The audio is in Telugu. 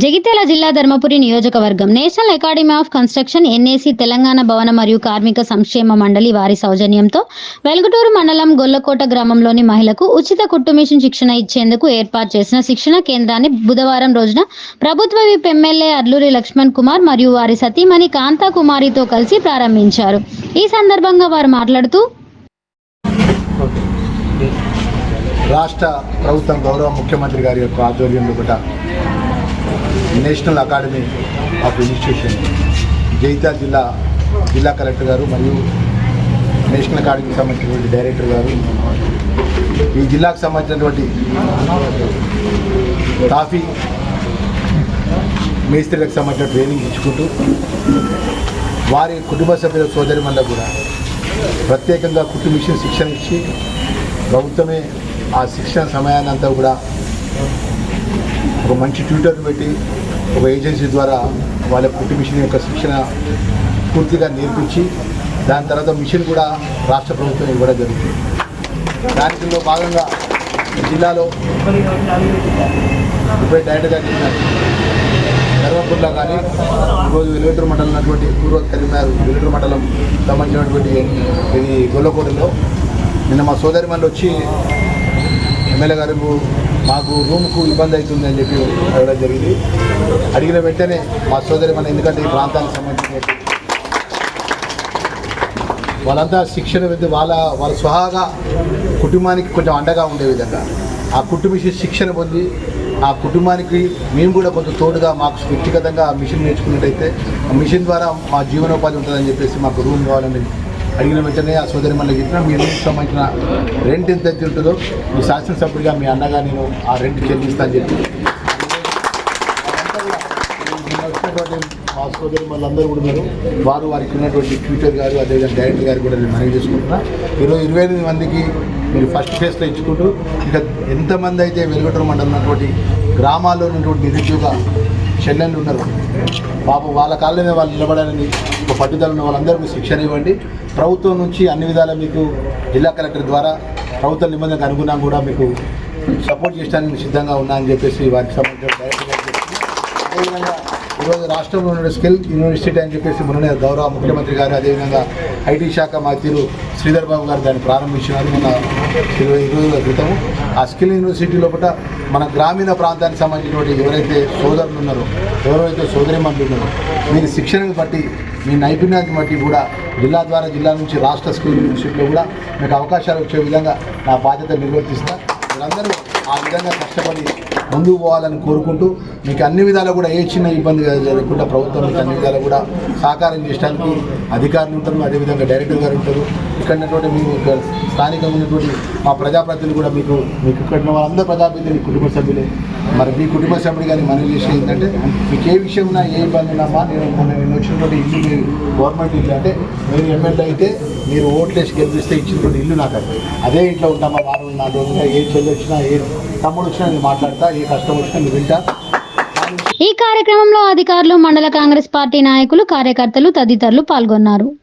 జగిత్యాల జిల్లా ధర్మపురి నియోజకవర్గం national academy of construction NAC Telangana భవన మరియు కార్మిక సంక్షేమ మండలి వారి సౌజన్యంతో వెలుగుటూరు మండలం గొల్లకోట గ్రామంలోని మహిళకు ఉచిత కుట్టు మిషన్ శిక్షణ ఇచ్చేందుకు ఏర్పాటు చేసిన శిక్షణ కేంద్రాన్ని బుధవారం రోజున ప్రభుత్వ విప్ ఎమ్మెల్యే అర్లూరి లక్ష్మణ్ కుమార్ మరియు వారి సతీమణి కాంతా కుమారితో కలిసి ప్రారంభించారు. ఈ సందర్భంగా వారు మాట్లాడుతూ రాష్ట్ర ప్రభుత్వం గౌరవ ముఖ్యమంత్రి గారి యొక్క ఆధ్వర్యంలో కూడా నేషనల్ అకాడమీ ఆఫ్ ఇన్స్టిట్యూషన్ జైతా జిల్లా జిల్లా కలెక్టర్ గారు మరియు నేషనల్ అకాడమీకి సంబంధించినటువంటి డైరెక్టర్ గారు. ఈ జిల్లాకు సంబంధించినటువంటి టాఫీ మేస్త్రీలకు సంబంధించిన ట్రైనింగ్ ఇచ్చుకుంటూ వారి కుటుంబ సభ్యుల సోదరి కూడా ప్రత్యేకంగా కుటుంబ మిషన్ శిక్షణ ఇచ్చి ప్రభుత్వమే ఆ శిక్షణ సమయాన్ని అంతా కూడా ఒక మంచి ట్యూటర్ని పెట్టి ఒక ఏజెన్సీ ద్వారా వాళ్ళ పుట్టి మిషన్ యొక్క శిక్షణ పూర్తిగా నేర్పించి దాని తర్వాత మిషన్ కూడా రాష్ట్ర ప్రభుత్వం ఇవ్వడం జరుగుతుంది. దానిలో భాగంగా జిల్లాలో ఇప్పుడే డైరెక్ట్గా ధర్మపూర్లో కానీ ఈరోజు వెలుగుటూరు మండలం ఉన్నటువంటి పూర్వ కరీంనగర్ వెలుగుటూరు మండలం సంబంధించినటువంటి ఇది గొల్లకోటలో నిన్న మా సోదరి మళ్ళీ వచ్చి ఎమ్మెల్యే గారు మాకు రూమ్కు ఇబ్బంది అవుతుంది అని చెప్పి అడగడం జరిగింది. అడిగిన వెంటనే మా సోదరి మన ఎందుకంటే ఈ ప్రాంతానికి సంబంధించిన వాళ్ళంతా శిక్షణ విద్య వాళ్ళ వాళ్ళ స్వహాగా కుటుంబానికి కొంచెం అండగా ఉండే విధంగా ఆ కుటుంబ శిక్షణ పొంది ఆ కుటుంబానికి మేము కూడా కొంచెం తోడుగా మాకు వ్యక్తిగతంగా మిషన్ నేర్చుకున్నట్టయితే ఆ మిషన్ ద్వారా మా జీవనోపాధి ఉంటుందని చెప్పేసి మాకు రూమ్ కావాలని అడిగిన వెంటనే ఆ సోదరి మళ్ళీ చెప్పినా మీ రూమ్కి సంబంధించిన రెంట్ ఎంత అయితే ఉంటుందో మీ శాసనసభ్యుడిగా మీ అన్నగా నేను ఆ రెంట్ చెల్లిస్తాను చెప్పి. మా సోదరి వాళ్ళందరూ కూడా ఉన్నారు. వారు వారికి ఉన్నటువంటి ట్విట్టర్ గారు అదేవిధంగా డైరెక్టర్ గారు కూడా నేను మనవి చేసుకుంటున్నా. ఈరోజు ఇరవై ఎనిమిది మందికి మీరు ఫస్ట్ ఫేస్లో ఇచ్చుకుంటూ ఇంకా ఎంతమంది అయితే వెలుగటూరు మండలం ఉన్నటువంటి గ్రామాల్లో ఉన్నటువంటి నిరుద్యోగ చెల్లెళ్ళు ఉన్నారు. పాపం వాళ్ళ కాళ్ళ మీద వాళ్ళు నిలబడాలని ఒక పట్టుదల ఉన్న వాళ్ళందరూ శిక్షణ ఇవ్వండి. ప్రభుత్వం నుంచి అన్ని విధాలు మీకు జిల్లా కలెక్టర్ ద్వారా ప్రభుత్వ నిబంధనకు అనుగుణంగా కూడా మీకు సపోర్ట్ చేయడానికి సిద్ధంగా ఉన్నా అని చెప్పేసి వారికి సంబంధించిన డైరెక్టర్ అదేవిధంగా ఈరోజు రాష్ట్రంలో ఉన్న స్కిల్ యూనివర్సిటీ అని చెప్పేసి మొన్ననే గౌరవ ముఖ్యమంత్రి గారు అదేవిధంగా ఐటీ శాఖ మాతీరు శ్రీధర్ బాబు గారు దాన్ని ప్రారంభించినారు మన ఇరవై రోజుల క్రితము. ఆ స్కిల్ యూనివర్సిటీ లోపల మన గ్రామీణ ప్రాంతానికి సంబంధించినటువంటి ఎవరైతే సోదరులు ఉన్నారో ఎవరైతే సోదరిమణులు ఉన్నారో మీరు శిక్షణను బట్టి మీ నైపుణ్యాన్ని బట్టి కూడా జిల్లా ద్వారా జిల్లా నుంచి రాష్ట్ర స్కిల్ యూనివర్సిటీలో కూడా మీకు అవకాశాలు వచ్చే విధంగా నా బాధ్యత నిర్వర్తిస్తా. మీరందరూ ఆ విధంగా కష్టపడి ముందుకు పోవాలని కోరుకుంటూ మీకు అన్ని విధాలు కూడా ఏ చిన్న ఇబ్బంది జరగకుండా ప్రభుత్వం మీకు అన్ని విధాలు కూడా సహకారం చేయడానికి అధికారులు ఉంటారు. అదేవిధంగా డైరెక్టర్ గారు ఉంటారు. ఇక్కడ ఉన్నటువంటి మీకు స్థానికంగా ఉన్నటువంటి మా ప్రజాప్రతినిధులు కూడా మీకు మీకు ఇక్కడ ఉన్న వాళ్ళందరూ ప్రజాప్రతినిధులు మీ కుటుంబ సభ్యులే. మరి మీ కుటుంబ సభ్యుడు కానీ మనం చేసేది ఏంటంటే మీకు ఏ విషయం ఉన్నా ఏ ఇబ్బంది ఉన్నామా నేను నేను వచ్చినటువంటి ఇల్లు మీరు గవర్నమెంట్ ఇల్లు అంటే మీరు ఎమ్మెల్యే అయితే మీరు ఓట్లేసి గెలిపిస్తే ఇచ్చినటువంటి ఇల్లు నాకు అదే ఇంట్లో ఉంటామా? వారం నాలుగు రోజులుగా ఏ చెల్లి వచ్చినా ఏ తమ్ముడు వచ్చినా నేను మాట్లాడతా ఏ కష్టం వచ్చినా వింటా ఈ కార్యక్రమంలో అధికారులు మండల కాంగ్రెస్ పార్టీ నాయకులు కార్యకర్తలు తదితరులు పాల్గొన్నారు.